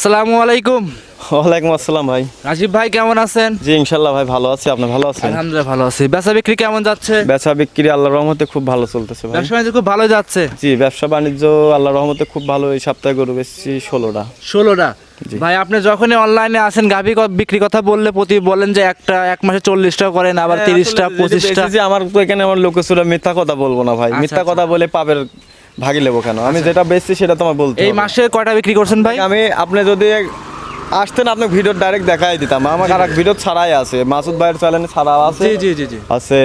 আসসালামু আলাইকুম। ওয়ালাইকুম আসসালাম ভাই। রাজীব ভাই কেমন আছেন? জি ইনশাল্লাহ ভাই ভালো আছি। আপনি ভালো আছেন? আলহামদুলিল্লাহ ভালো আছি। বেচা বিক্রি কেমন যাচ্ছে? বেচা বিক্রি আল্লাহর রহমতে খুব ভালো চলতেছে ভাই। ব্যবসা বাণিজ্য খুব ভালো যাচ্ছে? জি ব্যবসা বাণিজ্য আল্লাহর রহমতে খুব ভালো। এই সপ্তাহে গরু বেচছি ষোলোটা। ষোলোটা? ভাই আপনি যখনই অনলাইনে আসেন গাভি বিক্রি কথা বললে প্রতি বলেন যে একটা এক মাসে চল্লিশটা করেন আবার হ্যাঁ, তিরিশটা পঁচিশটা। আমার তো এখানে আমার লোকেশনে মিথ্যা কথা বলব না ভাই। আচ্ছা, মিথ্যা আচ্ছা। কথা বলে পাবের ভাগি নেব কেন? আমি যেটা বেচছি সেটা তোমার বলতে এই মাসে কয়টা বিক্রি করছেন ভাই? আমি আপনি যদি আসতেন আপনি ভিডিও ডাইরেক্ট দেখাই দিতাম। আমার আর এক ভিডিও ছাড়াই আছে। মাসুদ ভাইয়ের চ্যানেল ছাড়াও আছে। জি জি জি। আছে।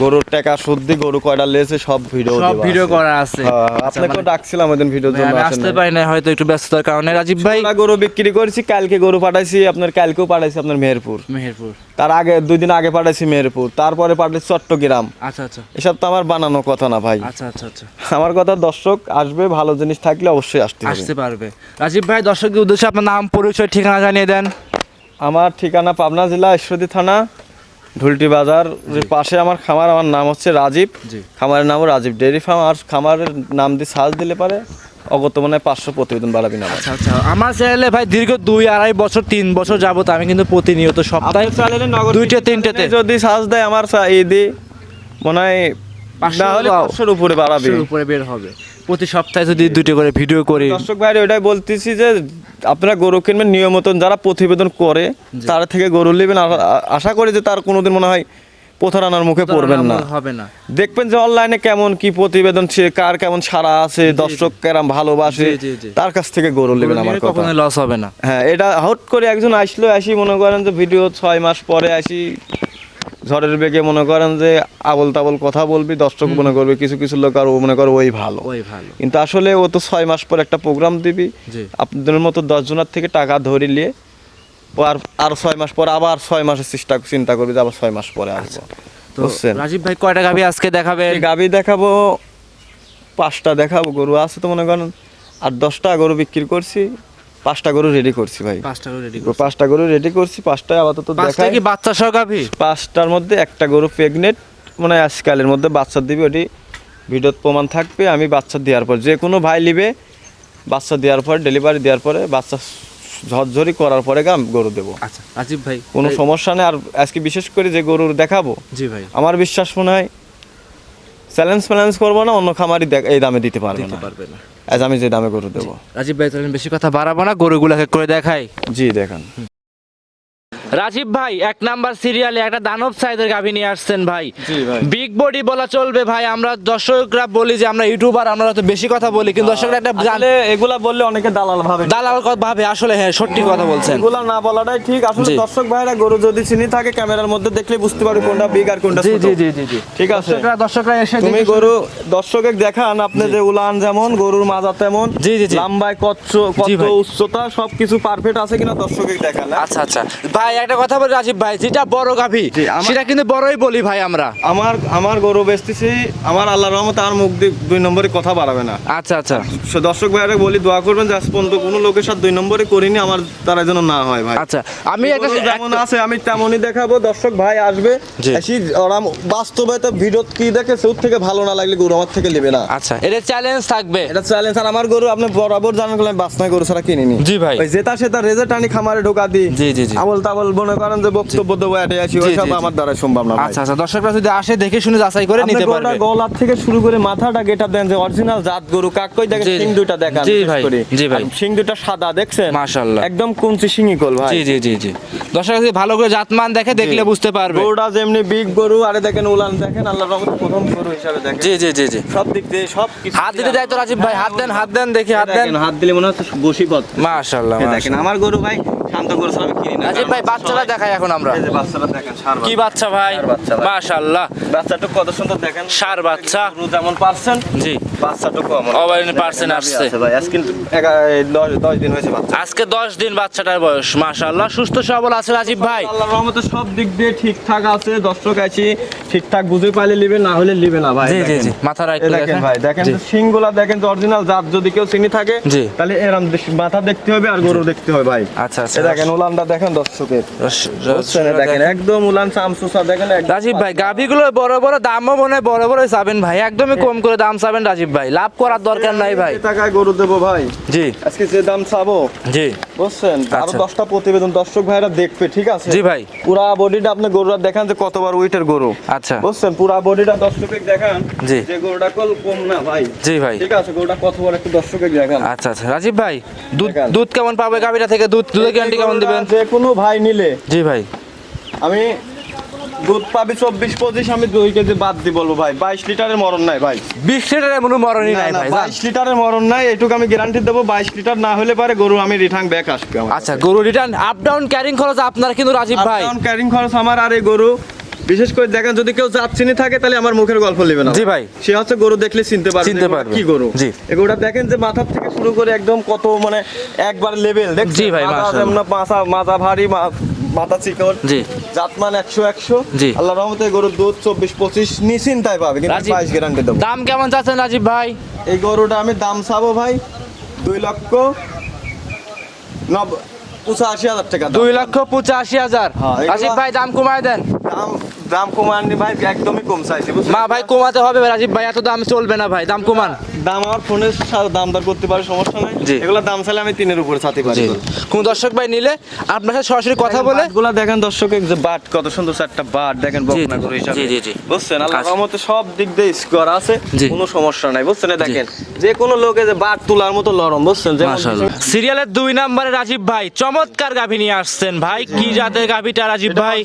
গরুর টাকা শুদ্ধি গরু কয়টা লেছে সব ভিডিও সব ভিডিও করা আছে। আচ্ছা, আপনাকে ডাকছিলাম ওই দিন ভিডিওর জন্য আমি আসতে। পারি না হয়তো একটু ব্যস্ততার কারণে। রাজীব ভাই আমরা গরু বিক্রি করেছি কালকে গরু পাঠাইছি আপনার কালকেও পাঠাইছি আপনার মেহেরপুর। মেহেরপুর। তার আগে দুই দিন আগে পাঠাইছি মেহেরপুর তারপরে পাঠাইছি চট্টগ্রাম। আচ্ছা আচ্ছা। এসব তো আমার বানানো কথা না ভাই। আচ্ছা আচ্ছা আচ্ছা। আমার কথা দর্শক আসবে ভালো জিনিস থাকলে অবশ্যই আসতে আসতে পারবে। রাজীব ভাই দর্শকদের উদ্দেশ্যে আপনার নাম পরিচয় ঠিকানা জানিয়ে দেন। আমার ঠিকানা পাবনা জেলা ঈশ্বরদী থানা ঢুলটি বাজার পাশে আমার খামার আমার নাম হচ্ছে রাজীব। খামারের নামও রাজীব। ডেয়ারি ফার্ম আর খামারের নাম দিয়ে সার্চ দিলে পারে অগত মানে পাঁচশো প্রতিবেদন বাড়াবি না আচ্ছা আচ্ছা। আমার চ্যানেলে ভাই দীর্ঘ দুই আড়াই বছর তিন বছর যাবত আমি কিন্তু প্রতিনিয়ত সপ্তাহে দুইটা তিনটাতে। যদি সার্চ দেয় আমার সা- এই দি মনে হয় না হলে পাঁচশোর উপরে বাড়াবে। উপরে বের হবে। প্রতি সপ্তাহে যদি দুইটা করে ভিডিও করি। দর্শক ভাই ওইটাই বলতেছি যে আপনারা গরু কিনবেন নিয়মিত যারা প্রতিবেদন করে তার থেকে গরু নেবেন। আশা করি যে তার কোনোদিন মনে হয় প্রতারণার মুখে পড়বেন না। হবে না। দেখবেন যে অনলাইনে কেমন কি প্রতিবেদন সে কার কেমন সারা আছে দর্শক কেরাম ভালোবাসে। তার কাছ থেকে গরু নেবেন আমার কথা। কখনো লস হবে না। হ্যাঁ এটা হট করে একজন আসলো আসি মনে করেন যে ভিডিও ছয় মাস পরে আসি ঝড়ের বেগে মনে করেন যে আবল তাবল কথা বলবি দর্শক মনে করবে কিছু কিছু লোক আর ও মনে করে ওই ভালো। কিন্তু আসলে ও তো ছয় মাস পর একটা প্রোগ্রাম দিবি। আপনাদের মতো দশ জনের থেকে টাকা ধরে নিয়ে আর আর ছয় মাস পর আবার ছয় মাসের চেষ্টা চিন্তা করবি যে আবার ছয় মাস পরে আসব। বুঝছেন? রাজীব ভাই কয়টা গাভি আজকে দেখাবেন? গাবি দেখাবো পাঁচটা দেখাবো। গরু আছে তো মনে করেন আর দশটা গরু বিক্রি করছি। পাঁচটা গরু রেডি করছি ভাই। পাঁচটা করে রেডি পাঁচটা গরু রেডি করছি পাঁচটা আপাতত পাঁচটা দেখাই। কি বাচ্চা সহ গাভি? পাঁচটার মধ্যে একটা গরু প্রেগনেন্ট মানে আজকালের মধ্যে বাচ্চা দিবে ওটি ভিডিওত প্রমাণ থাকবে আমি বাচ্চা দেওয়ার পর। যে কোনো ভাই নিবে বাচ্চা দেওয়ার পর ডেলিভারি দেওয়ার পরে বাচ্চা ঝরঝরি করার পরে গা গরু দেবো। আচ্ছা রাজীব ভাই কোনো সমস্যা নেই আর আজকে বিশেষ করে যে গরুর দেখাবো জি ভাই। আমার বিশ্বাস মনে হয় চ্যালেঞ্জ ফ্যালেন্স করব না অন্য খামারই দেখ- এই দামে দিতে পারবে না। পারবে না। আজ আমি যে দামে গরু দেবো। রাজীব ভাই তাহলে বেশি কথা বাড়াবো না? গরুগুলাকে করে দেখাই। জি দেখেন। রাজীব ভাই এক নাম্বার সিরিয়ালে একটা দানব সাইজের গাভী নিয়ে আসছেন ভাই। বিগ বডি বলা চলবে ভাই আমরা দর্শকরা বলি যে আমরা ইউটিউবার আমরা তো বেশি কথা বলি কিন্তু দর্শকরা একটা জান- এগুলা বললে অনেকে দালাল ভাবে। দালাল ভাবে আসলে হ্যাঁ সত্যি কথা বলছেন। এগুলা না বলাটাই ঠিক। আসলে দর্শক ভাইরা গরু যদি চিনি থাকে ক্যামেরার মধ্যে দেখলে বুঝতে পারবে কোনটা বিগ আর কোনটা ছোট। জি জি জি জি। ঠিক আছে। দর্শকরা দর্শকরা এসে তুমি গরু দর্শকে দেখান আপনি যে উলান যেমন গরুর মাজা তেমন জি, জি, জি। লম্বায় কত কত উচ্চতা সবকিছু পারফেক্ট আছে কিনা দর্শকে দেখান হ্যাঁ? আচ্ছা আচ্ছা। ভাই একটা কথা বলি রাজীব ভাই যেটা বড় গাভী সেটা কিন্তু বড়ই বলি ভাই আমরা। আমার আমার গরু বেচতেছি আমার আল্লাহর রহমতে আর মুখ দিয়ে দুই নম্বরে কথা বাড়াবে না। আচ্ছা আচ্ছা। দর্শক ভাইরা বলি দোয়া করবেন যে আজ পর্যন্ত কোনো লোকের সাথে দুই নম্বরে করিনি আমার তারা যেন না হয় ভাই। আচ্ছা আমি একটা যেমন আছে আমি তেমনই দেখাবো। দর্শক ভাই আসবে ওরা বাস্তবে তো ভিডিও কি দেখে সেউর থেকে ভালো না লাগলে গরু আমার থেকে নেবে না। আচ্ছা এটা চ্যালেঞ্জ থাকবে। এটা চ্যালেঞ্জ আর আমার গরু আপনি বরাবর জানেন আমি বাসনায় গরু ছাড়া কিনিনি। জি ভাই। যেটা সেটা রেজে টানি খামারে ঢোকা দিই জি, জি, জি। আবল তাবল মনে করেন যে বক্তব্য দেবো আসি। ওইসব। আমার দ্বারা সম্ভব না আচ্ছা আচ্ছা দর্শকরা যদি আসে দেখে শুনে যাচাই করে নিতে পারবে। গলার থেকে শুরু করে মাথাটা গেটা দেন যে অরিজিনাল জাত গরু কাকই জি। সিং দেখান জি ভাই, জি ভাই। সিং দুইটা সাদা দেখছেন? মাশাআল্লাহ। একদম কুঞ্চি সিংই কল ভাই। জি জি জি জি। দর্শকরা যদি ভালো করে জাতমান দেখে দেখলে বুঝতে পারবে। গরুটা যেমনি বিগ গরু আরে দেখেন উলান দেখেন আল্লাহর রহমতে প্রথম গরু হিসাবে দেখেন। জি জি জি জি। সব দিক দিয়ে সব কিছু হাত দিতে যাই তো রাজীব ভাই হাত দেন হাত দেন দেখি হাত দেন। হাত দিলে মনে হচ্ছে বসি পথ মাশাআল্লাহ দেখেন আমার গরু ভাই শান্ত গরু আমি কিনি না রাজীব ভাই বাচ্চারা দেখাই এখন আমরা। এই যে বাচ্চাটা দেখেন সার কি বাচ্চা। ভাই? ষাঁড় বাচ্চা ভাই। মাশাআল্লাহ বাচ্চাটা কত সুন্দর দেখেন। ষাঁড় বাচ্চা। গরু যেমন পারছেন জি। বাচ্চাটুকু আমার। অবারিন পার্সেন্ট আসছে। ভাই আজ কিন্তু এগা- এই দশ- দশ দিন হয়েছে বাচ্চা। আজকে দশ দিন বাচ্চাটার বয়স মাশাআল্লাহ সুস্থ সবল আছে রাজীব ভাই। আল্লাহর রহমতে সব দিক দিয়ে ঠিকঠাক আছে। দর্শক আছি ঠিকঠাক বুঝে পাইলে লিবে না হলে লিবে না ভাই। জি জি জি মাথা দেখেন ভাই দেখেন। সিংগুলা দেখেন অরিজিনাল জাত। যদি কেউ চিনি থাকে তাহলে এরম দেশ- মাথা দেখতে হবে আর গরু দেখতে হবে ভাই। আচ্ছা আচ্ছা। দেখেন উলানটা দেখেন দর্শকের। রস- বুঝছেন? এই দেখেন একদম উলান চামচুসা দেখেন রাজীব ভাই গাভিগুলো বড় বড় দামও মনে বড় বড় চাবেন ভাই। একদমই কম করে দাম চাবেন রাজীব ভাই। লাভ করার দরকার নাই ভাই। টাকায় গরু দেবো ভাই। জি। আজকে যে দাম চাবো জি। বুঝছেন? আরও। দশটা প্রতিবেদন দর্শক ভাইরা দেখবে ঠিক আছে? জি ভাই। পুরা বডিটা আপনি গরুটা দেখান যে কতবার ওয়েটের গরু। আচ্ছা। বুঝছেন? পুরা বডিটা দর্শকে দেখান জি। যে গরুটা কল কম না ভাই। জি ভাই। ঠিক আছে? গরুটা কত বড় একটু দর্শকে দেখান। আচ্ছা আচ্ছা। রাজীব ভাই দুধ দুধ কেমন পাবে গাভিটা থেকে? দুধ দুধের গ্যারান্টি কেমন দিবেন? যে কোনো ভাই নিলে। জি ভাই। আমি দুধ পাবি চব্বিশ পঁচিশ আমি দুই কেজি বাদ দি বলব ভাই। বাইশ লিটারের মরণ নাই ভাই। বিশ লিটারের মনে মরণই নাই ভাই। বাইশ লিটারের মরণ নাই এটুকু আমি গ্যারান্টি দেবো বাইশ লিটার না হলে পারে গরু আমি রিটার্ন ব্যাক আসবে আচ্ছা গরু রিটার্ন আপ ডাউন ক্যারিং খরচ আপনার কিন্তু রাজীব ভাই। ক্যারিং খরচ আমার আর এই গরু বিশেষ করে দেখেন যদি কেউ জাত চিনি থাকে তাহলে আমার মুখের গল্প নেবে না জি ভাই। সে হচ্ছে গরু দেখলে চিনতে পারবে চিনতে পারবে। কি গরু জি। এগুলোটা দেখেন যে মাথা থেকে শুরু করে একদম কত মানে একবার লেভেল দেখছেন জি ভাই, মাথা। মাথা মাথা ভারী মাথা চিকন জি। জাতমান একশো একশো জি। আল্লাহ রহমতে গরুর দুধ চব্বিশ পঁচিশ নিশ্চিন্তায় পাবে কিন্তু বাইশ গ্যারান্টি দেবো দাম কেমন চাচ্ছেন রাজীব ভাই এই গরুটা আমি দাম চাবো ভাই দুই লক্ষ নব পঁচাশি হাজার টাকা। দুই লক্ষ পঁচাশি হাজার হ্যাঁ, এগুলা- রাজীব ভাই দাম কমায় দেন দাম দাম কমাননি ভাই একদমই কম চাইছি মা ভাই কমাতে হবে রাজীব ভাই এত দাম চলবে না ভাই দাম কমান। দাম আমার ফোনের দাম দর করতে পারে সমস্যা নাই। এগুলো দাম চাইলে আমি তিনের উপরে ছাতি পারি কোন দর্শক ভাই নিলে আপনার সাথে সরাসরি কথা বলে গুলা দেখেন দর্শক যে বাট কত সুন্দর একটা বাট দেখেন বকনা গরু হিসাবে। জি, জি, জি। বুঝছেন? আল্লাহ। রহমতে সব দিক দিয়ে স্কোর আছে কোনো সমস্যা নাই। বুঝছেন? দেখেন যে কোনো লোকে যে বাট তোলার মতো লরম বুঝছেন? যে মাশাআল্লাহ। সিরিয়ালের দুই নম্বরে রাজীব ভাই চমৎকার গাভী নিয়ে আসছেন ভাই। কি জাতের গাভীটা রাজীব ভাই?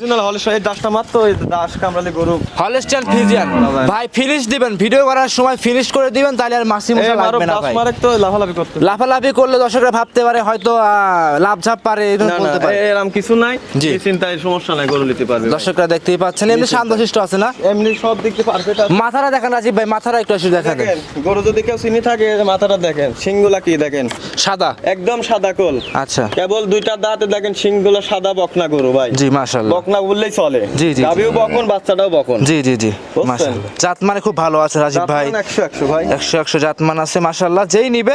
দাসটা মাত্র দাস গরু। Holstein Friesian. ভাই। ফিনিশ দিবেন। ভিডিও করার সময় ফিনিশ করে দিবেন তাহলে আর মাসি মশা লাগবে না ভাই। তো লাফালাফি করতে। লাফালাফি করলে দর্শকরা ভাবতে পারে হয়তো লাভ ঝাপ পারে বলতে পারে। এরকম কিছু নাই। এই চিন্তায় সমস্যা নাই গরু নিতে পারবে। দর্শকরা দেখতেই পাচ্ছেন এমনি শান্তশিষ্ট আছে না? এমনি সব দিক দিয়ে পারফেক্ট আছে। মাথাটা দেখেন রাজীব ভাই মাথাটা একটু দেখেন গরু যদি কেউ চিনি থাকে মাথাটা দেখেন সিংগুলা কি দেখেন? সাদা। একদম সাদা কোল আচ্ছা। কেবল দুইটা দাঁতে দেখেন সিংগুলো সাদা বকনা গরু ভাই। জি মাশাআল্লাহ। বকনা বললেই চলে। জি, জি। গাভিও বকন বাচ্চাটাও বকন। জি জি জি? মাশাআল্লাহ। জাত মানে খুব ভালো আছে রাজীব ভাই। একশো একশো ভাই। একশো একশো জাতমান আছে মাশাআল্লাহ। যেই নিবে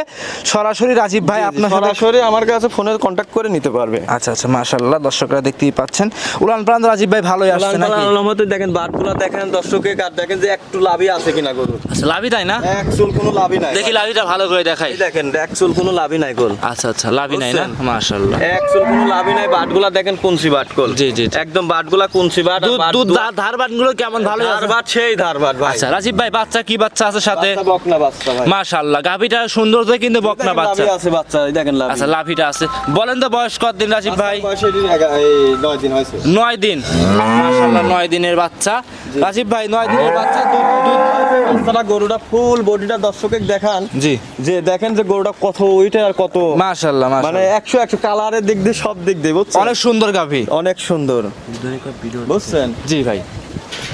সরাসরি রাজীব ভাই আপনার সাথে সরাসরি আমার কাছে ফোনে কন্ট্যাক্ট করে নিতে পারবে। আচ্ছা আচ্ছা মাশাআল্লাহ দর্শকরা দেখতেই পাচ্ছেন। উলান প্রান্ত রাজীব ভাই ভালোই আসছে নাকি? উলান মতো দেখেন বাটগুলা দেখেন দর্শকে কার দেখেন যে একটু লাভই আছে কিনা গরু আচ্ছা লাভই তাই না? এক চুল কোনো লাভই নাই। দেখি লাভিটা ভালো করে দেখাই। দেখেন এক চুল কোনো লাভই নাই গোল আচ্ছা আচ্ছা। লাভই নাই না? মাশাআল্লাহ। একচুল কোনো লাভই নাই। বাটগুলা দেখেন কুনসি বাট কোল জি, জি। একদম বাটগুলা কুনসি বাট দুধ বাট দুয়া- ধারবান কেমন ভালো আছে? ধারবাট সেই ধারবাট ভাই। আচ্ছা রাজীব ভাই বাচ্চা কি বাচ্চা আছে সাথে? বকনা বাচ্চা ভাই। মাশাআল্লাহ। গাভিটা সুন্দর তো কিন্তু বকনা বাচ্চা। আছে বাচ্চা দেখেন লাভি আচ্ছা লাভিটা আছে। বলেন তো বয়স কত দিন রাজীব ভাই? বয়স এই নয় দিন হয়েছে। নয় দিন। মাশাআল্লাহ নয় দিনের বাচ্চা। রাজীব ভাই নয় দিনের বাচ্চা দুধ দুধ বাচ্চাটা গরুটা ফুল বডিটা দর্শকে দেখান। জি। যে দেখেন যে গরুটা কত ওইটা আর কত মাশাআল্লাহ মানে মানে একশো একশো কালারের দিক দিয়ে সব দিক দিয়ে বুঝছেন? অনেক সুন্দর গাভি। অনেক সুন্দর। বুঝছেন? জি ভাই।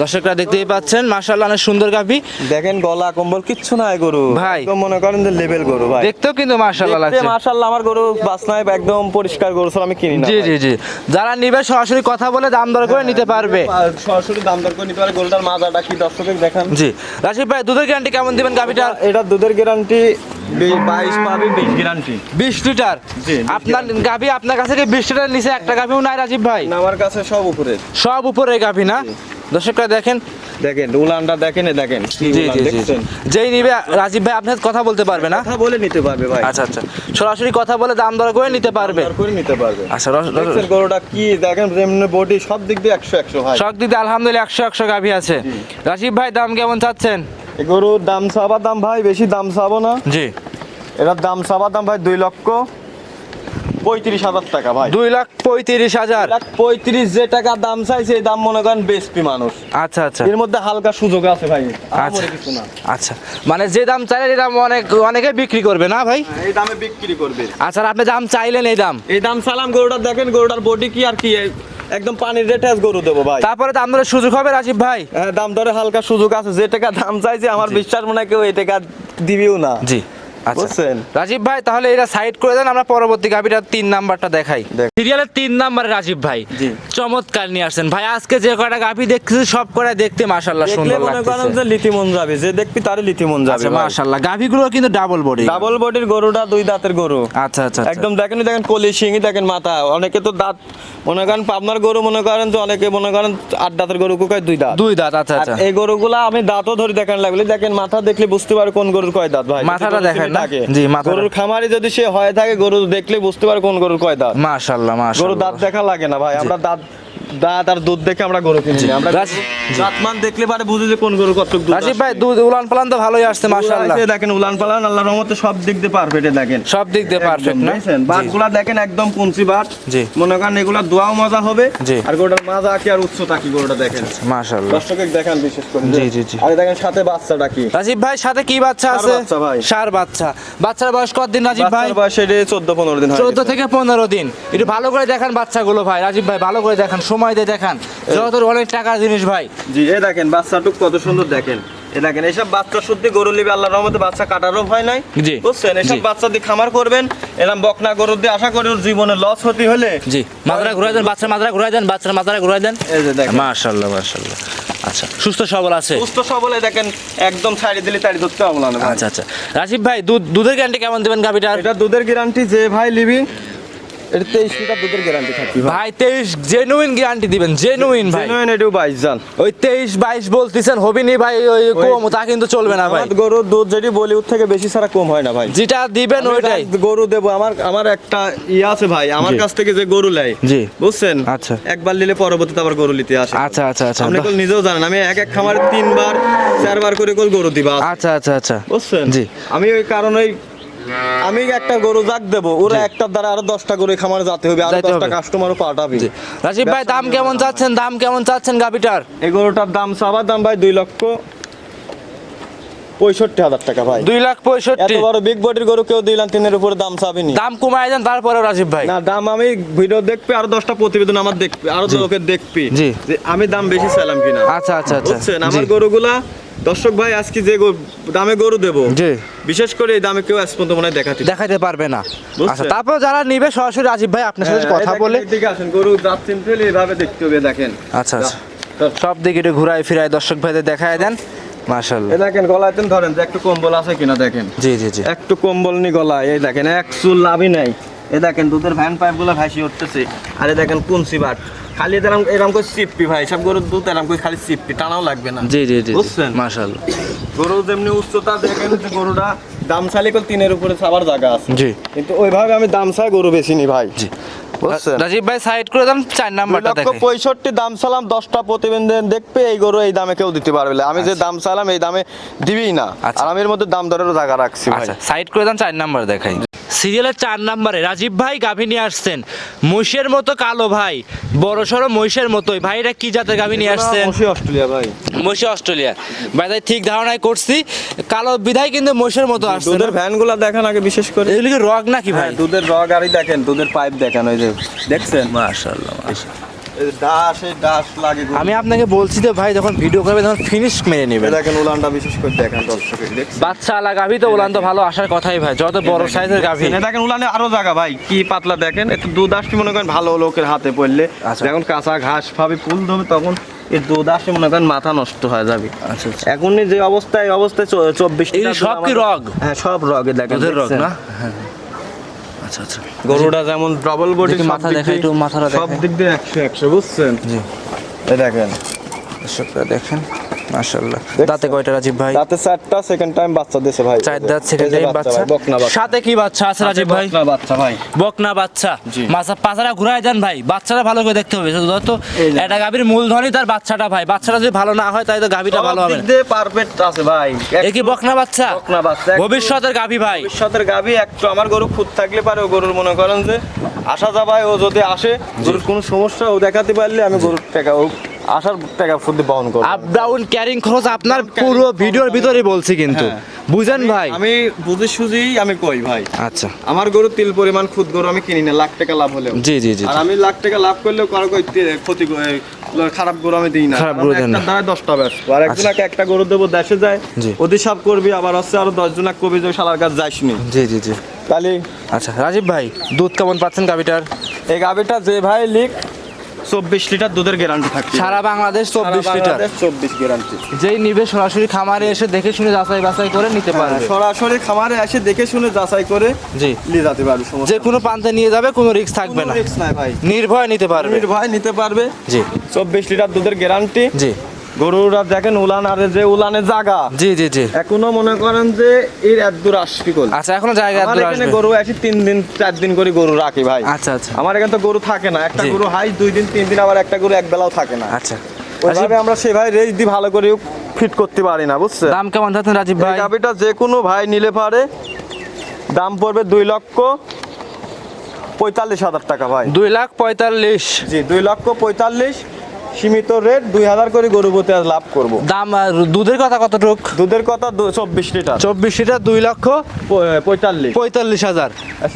দর্শকরা দেখতেই পাচ্ছেন মাশাআল্লাহ অনেক সুন্দর গাভি। দেখেন গলা কম্বল কিচ্ছু নাই গরু। ভাই। একদম মনে করেন যে লেভেল গরু ভাই। দেখতেও কিন্তু মাশাআল্লাহ লাগছে। মাশাআল্লাহ আমার গরু বাসনায় একদম পরিষ্কার গরু আমি কিনি না জি জি জি। যারা নিবে সরাসরি কথা বলে দাম দর করে নিতে পারবে। সরাসরি দাম দর করে নিতে পারে গরুটার মাজাটা কি দর্শকে দেখান। জি। রাজীব ভাই দুধের গ্যারান্টি কেমন দিবেন গাভিটার? এটা দুধের গ্যারান্টি লিটার? আপনার গাভি আপনার কাছে কি বিশ লিটার নিচে একটা গাভিও নাই রাজীব ভাই? আমার কাছে সব উপরে সব উপরে গাভি না? দর্শকরা দেখেন। দেখেন উলানটা দেখেন দেখেন জি জি জি যেই নিবে রাজীব ভাই আপনার কথা বলতে পারবে না? কথা বলে নিতে পারবে ভাই। আচ্ছা আচ্ছা। সরাসরি কথা বলে দাম দর করে নিতে পারবে। করে নিতে পারবে। আচ্ছা দেখছেন গরুটা কি দেখেন যেমনি বডি সব দিক দিয়ে একশো একশো ভাই। শখ দিতে আলহামদুলিল্লাহ একশো একশো গাভি আছে। রাজীব ভাই দাম কেমন চাচ্ছেন? এই গরুর দাম চাবার দাম ভাই বেশি দাম চাবো না। জি। এটার দাম চাবার দাম ভাই দুই লক্ষ। পঁয়ত্রিশ হাজার টাকা ভাই। দুই লাখ পঁয়ত্রিশ হাজার। লাখ পঁয়ত্রিশ যে টাকা দাম চাইছে এই দাম মনে করেন বেসপি মানুষ। আচ্ছা আচ্ছা। এর মধ্যে হালকা সুযোগ আছে ভাই। আচ্ছা আচ্ছা কিছু না। আচ্ছা। মানে যে দাম চাইলেন এই দাম অনেক অনেকে বিক্রি করবে না ভাই? এই দামে বিক্রি করবে। আচ্ছা আর আপনি দাম চাইলেন এই দাম? এই দাম সালাম গরুটা দেখেন গরুটার বডি কি আর কি একদম পানির রেটে গরু দেবো ভাই। তারপরে দাম দরের সুযোগ হবে রাজীব ভাই। হ্যাঁ, দাম দরে হালকা সুযোগ আছে। যে টাকা দাম চাইছে আমার বিশ্বাস মনে হয় কেউ এই টাকা দিবেও না। জি। বুঝছেন? রাজীব ভাই তাহলে এটা সাইড করে দেন আমরা পরবর্তী গাভিটা তিন নাম্বারটা দেখাই। সিরিয়ালের তিন নাম্বারে রাজীব ভাই চমৎকার নিয়ে আসছেন। ভাই আজকে যে কয়টা গাভি দেখতেছি সব কয়টা দেখতে মাশাল্লাহ সুন্দর মনে যে যাবে যে দেখবি তারই যাবে আচ্ছা মাশাল্লাহ গাভিগুলো কিন্তু ডাবল বডি ডাবল বডির গরুটা দুই দাঁতের গরু। আচ্ছা আচ্ছা একদম একদম দেখেন দেখেন কলি শিঙি দেখেন মাথা। অনেকে তো দাঁত মনে করেন পাবনার গরু মনে করেন যে অনেকে মনে করেন আট দাঁতের গরু কয় দুই দাঁত। দুই দাঁত আচ্ছা আচ্ছা। এই গরুগুলা আমি দাঁতও ধরে দেখেন লাগলে দেখেন মাথা দেখলে বুঝতে পারে কোন গরুর কয় দাঁত ভাই। মাথাটা দেখেন? থাকে। জি, গরুর খামারি যদি সে হয়ে থাকে গরু দেখলে বুঝতে পারে কোন গরুর কয় দাঁত। মাশাআল্লাহ গরু মাশাল্লাহ দাঁত দেখা লাগে না ভাই আমরা দাঁত দাঁত আর দুধ দেখে আমরা গরু কিনি। না। আমরা দেখলে পারে বুঝি যে কোন গরু কতটুক দুধ রাজীব ভাই দুধ উলান পালান তো ভালোই আসছে মাশাল্লাহ এই দেখেন উলান পালান আল্লাহর রহমতে সব দিক দিয়ে পারফেক্টে দেখেন। সব দিক দিয়ে পারফেক্ট না? বাটগুলা দেখেন একদম বাট জি। মনে করেন এগুলা দোয়াও মজা হবে জি। আর মাজা কি আর উচ্চতা কি গরুটা দেখেন? দর্শকের দেখান বিশেষ করে। জি, জি, জি। আর দেখেন সাথে বাচ্চাটা কি। রাজীব ভাই সাথে কি বাচ্চা ষাঁড় আছে? বাচ্চা ভাই। সার বাচ্চা। বাচ্চার বয়স কতদিন রাজীব ভাই? বাচ্চার বয়স এটা চোদ্দ পনেরো দিন হয়ে চোদ্দ। থেকে পনেরো দিন। একটু ভালো করে দেখান বাচ্চাগুলো ভাই। রাজীব ভাই ভালো করে দেখান সময় দিয়ে দেখান। যত অনেক টাকার জিনিস ভাই। জি এ দেখেন বাচ্চাটুক কত সুন্দর দেখেন। এ দেখেন এইসব বাচ্চা সত্যি গরু লিবে আল্লাহর রহমতে বাচ্চা কাটারও ভয় নাই। জি। বুঝছেন? বাচ্চা দিয়ে খামার করবেন এরকম বকনা গরু দিয়ে আশা করি জীবনে লস হতে হলে জি মাথাটা ঘুরাই দেন বাচ্চার মাথাটা ঘুরাই দেন বাচ্চার মাথাটা ঘুরাই দেন। এই যে দেখেন। মাশাল্লাহ মাশাল্লাহ আচ্ছা সুস্থ সবল আছে? সুস্থ সবলে দেখেন একদম ছাড়ি দিলে তাড়ি ধরতে হবে না। আচ্ছা আচ্ছা। ভাই দুধ দুধের গ্যারান্টি কেমন দেবেন গাভিটার? এটা দুধের গ্যারান্টি যে ভাই লিবি এটা তেইশ লিটার দুধের গ্যারান্টি থাকবে। ভাই তেইশ জেনুইন গ্যারান্টি দিবেন জেনুইন ভাই। জেনুইন এটাও বাইশ জান। ওই তেইশ বাইশ বলতেছেন হবিনি ভাই ওই কম তা কিন্তু চলবে না ভাই। গরুর দুধ যেটি থেকে বেশি ছাড়া কম হয় না ভাই। যেটা দিবেন ওইটাই। গরু দেবো আমার আমার একটা ইয়ে আছে ভাই আমার কাছ থেকে যে গরু জি। বুঝছেন? আচ্ছা। একবার নিলে পরবর্তীতে আবার গরু নিতে আসে। আচ্ছা আচ্ছা আচ্ছা। আপনি নিজেও জানেন আমি এক এক খামারে তিনবার চারবার করে গরু দিবা। আচ্ছা আচ্ছা আচ্ছা। বুঝছেন? জি। আমি ওই কারণেই আমি একটা গরু জাগ দেবো ওরা একটার দ্বারা আরও দশটা গরু খামার যাতে হবে আরও দশটা। কাস্টমারও পাঠাবি। রাশিদ ভাই দাম কেমন চাচ্ছেন? দাম কেমন চাচ্ছেন গাভিটার? এই গরুটার দাম চাবার দাম ভাই দুই লক্ষ। পঁয়ষট্টি হাজার টাকা ভাই। দুই লাখ পঁয়ষট্টি। বড় বিগ বডির গরু কেউ দিলাম তিনের উপরে দাম চাবিনি। দাম কমায় দেন তারপরে রাজীব ভাই। না দাম আমি ভিডিও দেখবি আরও দশটা প্রতিবেদন আমার দেখবি আরও লোকের দেখবি জি। আমি দাম বেশি চাইলাম কিনা। আচ্ছা আচ্ছা আচ্ছা। বুঝছেন? আমার গরুগুলা দর্শক ভাই আজকে যে দামে গরু দেবো। জি। বিশেষ করে এই দামে কেউ আজ পর্যন্ত মনে দেখাতে দেখাতে পারবে না। আচ্ছা তারপর যারা নিবে সরাসরি রাজীব ভাই আপনার সাথে হ্যাঁ, কথা বলে। আসেন গরু দাঁত সিম্পল এইভাবে দেখতে হবে দেখেন। আচ্ছা আচ্ছা। সব দিকে ঘুরাই ফিরাই দর্শক ভাইদের দেখায় দেন। মাশাল্লাহ এই দেখেন গলায় তেন ধরেন যে একটু কম্বল আছে কিনা দেখেন। জি জি জি। একটু কম্বল নি গলায় এই দেখেন এক চুল লাভই নাই। এই দেখেন দুধের ভ্যান ভাসি উঠতেছে। আর দেখেন কুনসি বাট। খালি এরকম এরকম করে চিপপি ভাই সব গরুর দুধ এরকম করে খালি চিপপি টানাও লাগবে না। জি জি জি বুঝছেন? গরু যেমনি উচ্চতা দেখেন যে গরুটা দাম চালি করে তিনের উপরে ছাবার জায়গা আছে। জি। কিন্তু ওইভাবে আমি দাম চাই গরু বেশি নি ভাই। জি। রাজীব ভাই সাইড করে দেন চার নাম্বারটা দেখে। পঁয়ষট্টি দাম সালাম দশটা প্রতিবেদন দেখবে এই গরু এই দামে কেউ দিতে পারবে না। আমি যে দাম সালাম এই দামে দিবেই না। আচ্ছা। আর আমি এর মধ্যে দাম দরেরও জায়গা রাখছি আচ্ছা সাইড করে দেন চার নাম্বার দেখাই। সিরিয়ালের চার নাম্বারে রাজীব ভাই গাভী নিয়ে আসছেন। মহিষের মতো কালো ভাই বড় সড়ো মহিষের মতোই। ভাই এটা কি জাতের গাভী নিয়ে আসছেন? অস্ট্রেলিয়া ভাই। মহিষে অস্ট্রেলিয়া। ভাই তাই ঠিক ধারণাই করছি। কালো বিধায় কিন্তু মহিষের মতো আসছে দুধের? ভ্যানগুলো দেখেন আগে বিশেষ করে। এগুলি কি রগ নাকি ভাই? হ্যাঁ, দুধের রগ আরই দেখেন দুধের পাইপ দেখেন ওই যে দেখছেন? মাশাআল্লাহ এই আমি আপনাকে বলছি যে ভাই যখন ভিডিও করবে তখন ফিনিশ মেরে নেবেন। দেখেন উলানটা বিশেষ করে দেখেন দর্শকের বাচ্চা আলা গাভী তো ওলান তো ভালো আসার কথাই ভাই যত বড় সাইজের গাভী। দেখেন উলানে আরও জায়গা ভাই কি পাতলা দেখেন একটু দুধ আসছে মনে করেন ভালো লোকের হাতে পড়লে। আচ্ছা। যখন কাঁচা ঘাস পাবে ফুল ধরবে তখন এই দুধ আসে মনে করেন মাথা নষ্ট হয়ে যাবে। আচ্ছা আচ্ছা। এখন যে অবস্থায় অবস্থায় চব্বিশ সব কি রগ? হ্যাঁ সব রগে দেখেন রগ না? হ্যাঁ আচ্ছা আচ্ছা। গরুটা যেমন প্রবল বডি মাথা দেখা একটু মাথাটা সব দিক দিয়ে একশো একশো বুঝছেন? জি। দেখেন। দর্শকরা দেখেন। মাশাআল্লাহ। দাঁতে কয়টা রাজীব ভাই? রাতে চারটা সেকেন্ড টাইম বাচ্চা দিয়েছে ভাই। চার দাঁত সেকেন্ড টাইম বাচ্চা বকনা বাচ্চা। সাথে কি বাচ্চা আছে রাজীব ভাই? বকনা বাচ্চা ভাই। বকনা বাচ্চা। মাছা পাছারা ঘুরাই দেন ভাই বাচ্চাটা ভালো করে দেখতে হবে। যত এই গাভীর মূলধনই তার বাচ্চাটা ভাই। বাচ্চাটা যদি ভালো না হয় তাই তো গাভীটা ভালো হবে না। পারফেক্ট আছে ভাই। এ কি বকনা বাচ্চা? বকনা বাচ্চা ভবিষ্যতের গাভী ভাই। ভবিষ্যতের গাবি একটু আমার গরু খুদ থাকলে পারে ও গরুর মনে করেন যে আসা যাবায় ও যদি আসে গরুর কোনো সমস্যা ও দেখাতে পারলে আমি গরুর টাকা আসার টাকা ফুদ বহন করব। আপ ডাউন ক্যারিং খরচ আপনার পুরো ভিডিওর ভিতরে বলছি কিন্তু। হ্যাঁ। বুঝেন ভাই। আমি বুঝে সুঝি আমি কই ভাই। আচ্ছা। আমার গরু তিল পরিমাণ খুদ গরু আমি কিনি না লাখ টাকা লাভ হলেও। জি জি জি আর আমি লাখ টাকা লাভ করলেও কারও কই ক্ষতি খারাপ গরু আমি দিই না। খারাপ গরু দেন না। দশটা ব্যস্ত। আর একজনকে একটা গরু দেবো দেশে যায়। ওদের সব করবি আবার হচ্ছে আরও দশ জনা কবি যে শালার কাছে যাইসনি জি জি জি। তাহলে আচ্ছা রাজীব ভাই দুধ কেমন পাচ্ছেন গাভিটার? এই গাবিটা যে ভাই লিখ চব্বিশ লিটার দুধের গ্যারান্টি থাকছে। সারা বাংলাদেশ চব্বিশ লিটার। চব্বিশ গ্যারান্টি যেই নিবে সরাসরি খামারে এসে দেখে শুনে যাচাই বাছাই করে নিতে পারে। সরাসরি খামারে এসে দেখে শুনে যাচাই করে জি। নিয়ে যেতে পারবে যে কোনো প্রান্তে নিয়ে যাবে কোনো রিস্ক থাকবে না। রিস্ক নাই ভাই। নির্ভয় নিতে পারবে। নির্ভয় নিতে পারবে। জি। চব্বিশ লিটার দুধের গ্যারান্টি জি। গরুরা দেখেন উলান আর যে উলানের জায়গা জি জি জি। এখনও মনে করেন যে এর এক দূর আসবি কল আচ্ছা এখনও জায়গা আমার দূর আসবে। গরু আসি তিন দিন চার দিন করে গরু রাখি ভাই। আচ্ছা আচ্ছা। আমার এখানে তো গরু থাকে না। একটা গরু হাই দুই দিন তিন দিন আবার একটা গরু এক বেলাও থাকে না। আচ্ছা। ওইভাবে আমরা সে ভাই রেস দি ভালো করে ফিট করতে পারি না বুঝছে দাম কেমন থাকতেন রাজীব ভাই? গাবিটা যে কোনো ভাই নিলে পারে দাম পড়বে দুই লক্ষ পঁয়তাল্লিশ হাজার টাকা ভাই। দুই লাখ পঁয়তাল্লিশ। জি দুই লক্ষ পঁয়তাল্লিশ সীমিত রেট দুই হাজার করে গরু প্রতি আজ লাভ করব। দাম আর দুধের কথা কতটুক? দুধের কথা চব্বিশ লিটার। চব্বিশ লিটার দুই লক্ষ পঁয়তাল্লিশ। পঁয়তাল্লিশ হাজার।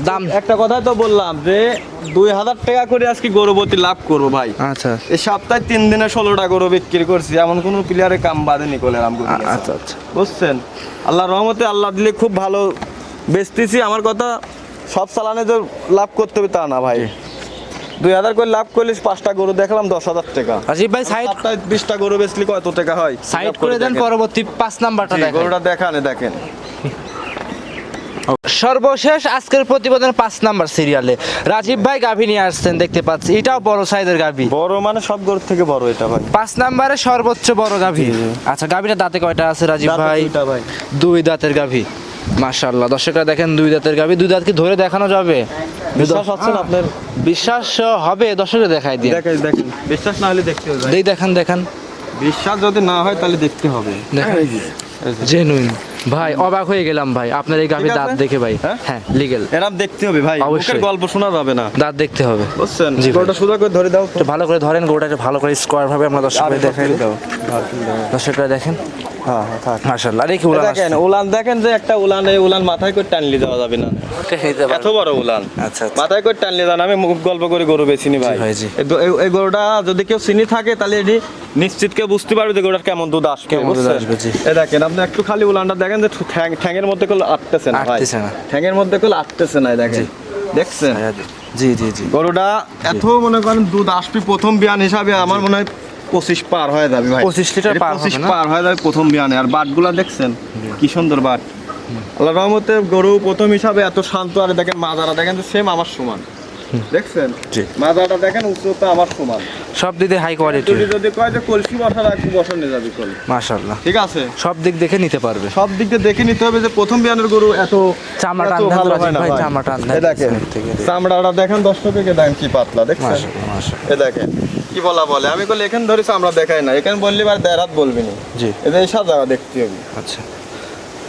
দাম। একটা কথাই তো বললাম যে দুই হাজার টাকা করে আজকে গরুবতী লাভ করব ভাই। আচ্ছা। এই সপ্তাহে তিন দিনে ষোলোটা গরু বিক্রি করছি এমন কোনো প্লেয়ারে কাম বাদে নিকলে রাম আচ্ছা আচ্ছা। বুঝছেন? আল্লাহ রহমতে আল্লাহ দিলে খুব ভালো বেচতেছি। আমার কথা সব সালানে যে লাভ করতে হবে তা না ভাই। দুই হাজার করে লাভ করলে পাঁচটা গরু দেখলাম দশ হাজার টাকা। রাজীব ভাই সাইড বিশটা গরু বেচলে কত টাকা হয়? সাইড করে দেন পরবর্তী পাঁচ নাম্বারটা গরুটা দেখানে দেখেন। সর্বশেষ আজকের প্রতিবেদন পাঁচ নাম্বার সিরিয়ালে রাজীব ভাই গাভী নিয়ে আসছেন দেখতে পাচ্ছি। এটাও বড় সাইজের গাভী। বড় মানে সব গরুর থেকে বড় এটা ভাই। পাঁচ নাম্বারে সর্বোচ্চ বড় গাভী। আচ্ছা গাভীটা দাঁতে কয়টা আছে রাজীব ভাই। দুই দাঁতের গাভী। মাশাআল্লাহ দর্শকরা দেখেন দুই দাঁতের গাভী। দুই দাঁত কি ধরে দেখানো যাবে? বিশ্বাস হচ্ছে না আপনার বিশ্বাস হবে দর্শকরা দেখাই দিয়ে। দেখেন দেখেন বিশ্বাস না হলে দেখতে হবে। দেই দেখান দেখান। বিশ্বাস যদি না হয় তাহলে দেখতে হবে। দেখান। জেনুইন ভাই অবাক হয়ে গেলাম ভাই। আপনার এই গাভী দাঁত দেখে ভাই। হ্যাঁ? হ্যাঁ লিগেল এরম দেখতে হবে ভাই। অবশ্যই। গল্প শোনা যাবে না। দাঁত দেখতে হবে। বুঝছেন? ভাই। গরুটা করে ধরে দাও ভালো করে ধরেন গোটা ভালো করে স্কোয়ার ভাবে আমরা দর্শকরা দেখাই। দাও হ্যাঁ, দর্শকরা দেখেন। হ্যাঁ হ্যাঁ। মাশাআল্লাহ দেখি এই উলান দেখেন উলান দেখেন যে একটা উলান এই উলান মাথায় করে টানলে যাওয়া যাবে না। এত বড় উলান। আচ্ছা আচ্ছা। মাথায় করে টানলে যান আমি মুখ গল্প করে গরু বেচিনি ভাই। এই গরুটা যদি কেউ চিনি থাকে তাহলে এটি নিশ্চিত কেউ বুঝতে পারবে যে গরুটার কেমন দুধ আসবে কেমন দুধ আসবে, জি। দেখেন আপনি একটু খালি উলানটা দেখেন যে ঠ্যাং ঠ্যাঙের মধ্যে কোনো আটতেছে না ভাই। ঠ্যাঙের মধ্যে কোনো আটতেছে না দেখেন। দেখছেন? জি জি জি। গরুটা এত মনে করেন দুধ আসবে প্রথম বিয়ান হিসাবে আমার মনে হয় পঁচিশ পার হয়ে যাবে ভাই। 25 লিটার পঁচিশ পার হবে 25 না? পার হয়ে যাবে প্রথম বিয়ানে। আর বাটগুলা দেখছেন? কি সুন্দর বাট। আল্লাহ রহমতে গরু প্রথম হিসাবে এত শান্ত আর দেখেন মাজারা দেখেন সেম আমার সমান। দেখছেন? জি। মাজাটা দেখেন উচ্চতা আমার সমান। সব দিক দিয়ে হাই কোয়ালিটি যদি যদি কয় যে কলসি বসা রাখব বসা নিয়ে যাবে কল। মাশাআল্লাহ। ঠিক আছে? সব দিক দেখে নিতে পারবে। সব দিক দিয়ে দেখে নিতে হবে যে প্রথম বিয়ানের গরু এত চামড়া টান ভালো হয় না ভাই। চামড়া টান এই দেখেন। চামড়াটা দেখেন দর্শককে দেখেন কি পাতলা দেখছেন? মাশাআল্লাহ মাশাআল্লাহ। এ দেখেন কি বলা বলে? আমি বলি এখানে ধরেছি আমরা দেখাই না। এখানে বললি আর দেড় হাত বলবি না। জি। এই সাজা দেখতে হবে। আচ্ছা।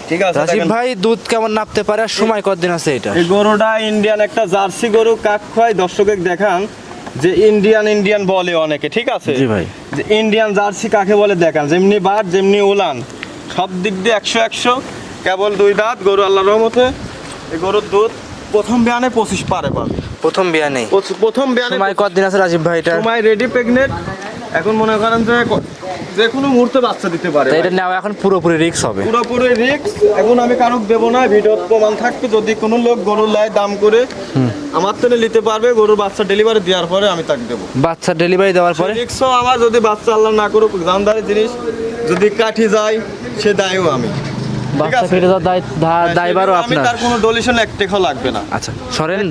ঠিক আছে রাজীব ভাই দুধ কেমন নাপতে পারে আর সময় কতদিন আছে এটা? এই গরুটা ইন্ডিয়ান একটা জার্সি গরু কাক খোয়াই। দর্শকে দেখান যে ইন্ডিয়ান ইন্ডিয়ান বলে অনেকে ঠিক আছে? জি ভাই। যে ইন্ডিয়ান জার্সি কাকে বলে দেখান। যেমনি বাট যেমনি উলান। সব দিক দিয়ে একশো একশো। কেবল দুই দাঁত গরু আল্লাহ রহমতে। এই গরুর দুধ প্রথম বিয়ানে পঁচিশ পারে পাবে প্রথম বিয়া নেই প্রথম বিয়ানে কতদিন আছে রাজীব ভাই এটা সময় রেডি প্রেগনেন্ট এখন মনে করেন যে যে কোনো মুহূর্তে বাচ্চা দিতে পারে এটা নাও এখন পুরোপুরি রিক্স হবে। পুরোপুরি রিক্স এখন আমি কারুক দেবো না ভিডিও প্রমাণ থাকবে। যদি কোনো লোক গরু লায় দাম করে আমার থেকে নিতে পারবে গরুর বাচ্চা ডেলিভারি দেওয়ার পরে আমি তাকে দেবো। বাচ্চা ডেলিভারি দেওয়ার পরে? রিক্সও আমার যদি বাচ্চা আল্লাহ না করুক জানদারি জিনিস যদি কাঠি যায় সে দায়ও আমি। বাচ্চা ফিরে যাওয়ার দায়- দা- আমি আপনার। তার কোনো ডোলেশন এক টেকাও লাগবে না। আচ্ছা সরেন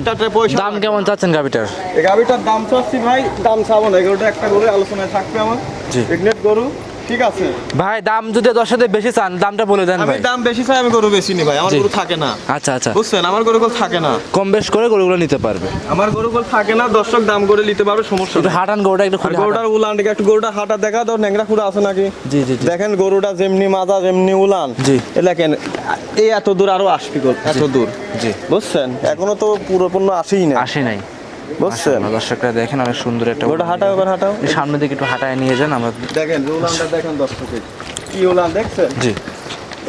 দাম কেমন চাচ্ছেন গাবিটার এই গাবিটার দাম চাচ্ছি ভাই দাম চাবো না এগুলোটা একটা গরু আলোচনায় থাকবে আমার। জি। গরু ঠিক আছে। ভাই দাম যদি দশ হাজার বেশি চান দামটা বলে দেন আমি দাম বেশি চাই আমি গরু বেশি নি ভাই আমার গরু থাকে না। আচ্ছা আচ্ছা। বুঝছেন? আমার গরুগুলো থাকে না। কম বেশ করে গরুগুলো নিতে পারবে। আমার গরুগুলো থাকে না দর্শক দাম করে নিতে পারবে সমস্যা একটু। হাঁটান গরুটা একটু গরুটার উলান একটু গরুটা হাঁটা দেখা দাও ন্যাংরা খুঁড়া আছে নাকি? জি জি দেখেন গরুটা যেমনি মাজা যেমনি উলান। জি। দেখেন এই এত দূর আরও আসবি গো এত দূর। জি। বুঝছেন? এখনও তো পুরোপূর্ণ আসেই না আসে নাই। বুঝছেন? দর্শকরা দেখেন অনেক সুন্দর একটা গরুটা হাঁটাও এবার হাঁটাও। সামনের দিকে একটু হাঁটায় নিয়ে যান আমরা দেখেন উলানটা দেখেন দর্শকে কি উলান দেখছেন? জি।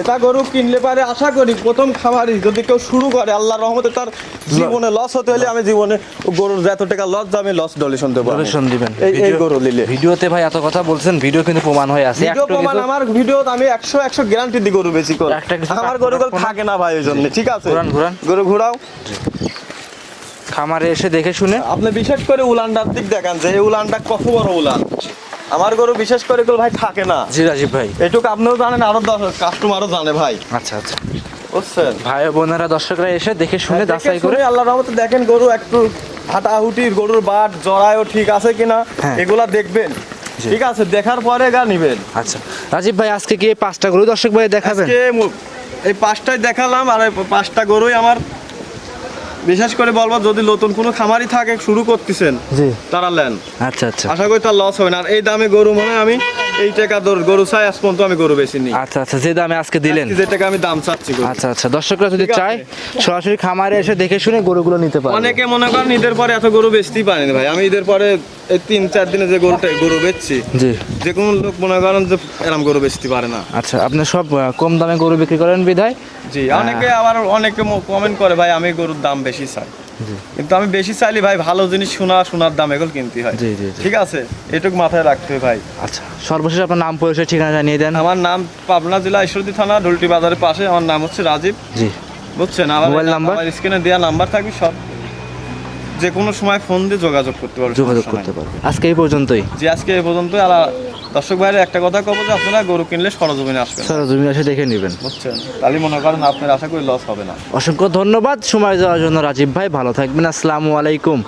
এটা গরু কিনলে পারে আশা করি প্রথম খামারি যদি কেউ শুরু করে আল্লাহর রহমতে তার জীবনে লস হতে হলে আমি জীবনে গরুর যত টাকা লস আমি লস ডলিশন দেবো আমি। দিবেন। এই গরু নিলে। ভিডিওতে ভাই এত কথা বলছেন ভিডিও কিন্তু প্রমাণ হয়ে আছে। ভিডিও প্রমাণ আমার ভিডিও আমি একশো একশো গ্যারান্টি দিই গরু বেশি করে। আমার গরুগুলো থাকে না ভাই ওই জন্য। ঠিক আছে? ঘুরান, ঘুরান। গরু ঘুরাও। খামারে এসে দেখে শুনে। আপনি বিশেষ করে উলানটার দিক দেখান যে এই উলানটা কত বড় উলান। আমার গরু বিশেষ করে এগুলো ভাই থাকে না। জি রাজীব ভাই। এটুকু আপনিও জানেন আরও কাস্টমারও জানে ভাই। আচ্ছা আচ্ছা। বুঝছেন? ভাই বোনেরা দর্শকরা এসে দেখে শুনে যাচাই করে। আল্লাহ রহমতে দেখেন গরু একটু হাঁটাহুটি গরুর বাট জরায়ও ঠিক আছে কিনা হ্যাঁ। এগুলা দেখবেন। ঠিক আছে দেখার পরে গা নিবেন। আচ্ছা। রাজীব ভাই আজকে কি পাঁচটা গরু দর্শক ভাই দেখাবেন? এই পাঁচটাই দেখালাম আর পাঁচটা গরুই আমার বিশেষ করে বলব যদি নতুন কোনো খামারি থাকে শুরু করতেছেন জি। তারা লেন আচ্ছা আচ্ছা। আশা করি তার লস হবে না। আর এই দামে গরু মনে আমি এই টাকা দর- গরু চাই আজ পর্যন্ত আমি গরু বেশি নিই আচ্ছা আচ্ছা যে দামে আজকে দিলেন। যে টাকা আমি দাম চাচ্ছি গরু। আচ্ছা আচ্ছা দর্শকরা যদি চায় সরাসরি খামারে এসে দেখে শুনে গরুগুলো নিতে পারে অনেকে মনে করেন ঈদের পরে এত গরু বেচতেই পারেনি ভাই। আমি ঈদের পরে এই তিন চার দিনে যে গরুটা গরু বেচছি জি। যে কোনো লোক মনে করেন যে এরম গরু বেচতে পারে না। আচ্ছা আপনি সব কম দামে গরু বিক্রি করেন বিধায়? জি অনেকে আবার অনেকে কমেন্ট করে ভাই আমি গরুর দাম বেশি চাই। কিন্তু আমি বেশি চাইলে ভাই ভালো জিনিস শোনা শোনার দাম এগুলো কিনতে হয়। জি, জি, জি। ঠিক আছে? এটুকু মাথায় রাখতে হয় ভাই। আচ্ছা সর্বশেষ আপনার নাম পরিচয় ঠিকানা জানিয়ে দেন। আমার নাম পাবনা জেলা ঈশ্বরদী থানা ডুলটি বাজারের পাশে। আমার নাম হচ্ছে রাজীব। জি। বুঝছেন? আমার মোবাইল নাম্বার? আমার স্ক্রিনে দেওয়া নাম্বার থাকবে সব যে কোনো সময় ফোন দিয়ে যোগাযোগ করতে পারবে যোগাযোগ করতে। পারবে আজকে এই পর্যন্তই। যে আজকে এই পর্যন্তই। আর দর্শক ভাইয়ের একটা কথা কব যে আপনারা গরু কিনলে সরজমিনে আসবেন। সরজমিনে এসে দেখে নেবেন। বুঝছেন? তাহলে মনে করেন আপনার আশা করি লস হবে না। অসংখ্য ধন্যবাদ। সময় দেওয়ার জন্য রাজীব ভাই ভালো থাকবেন। আসসালামু আলাইকুম।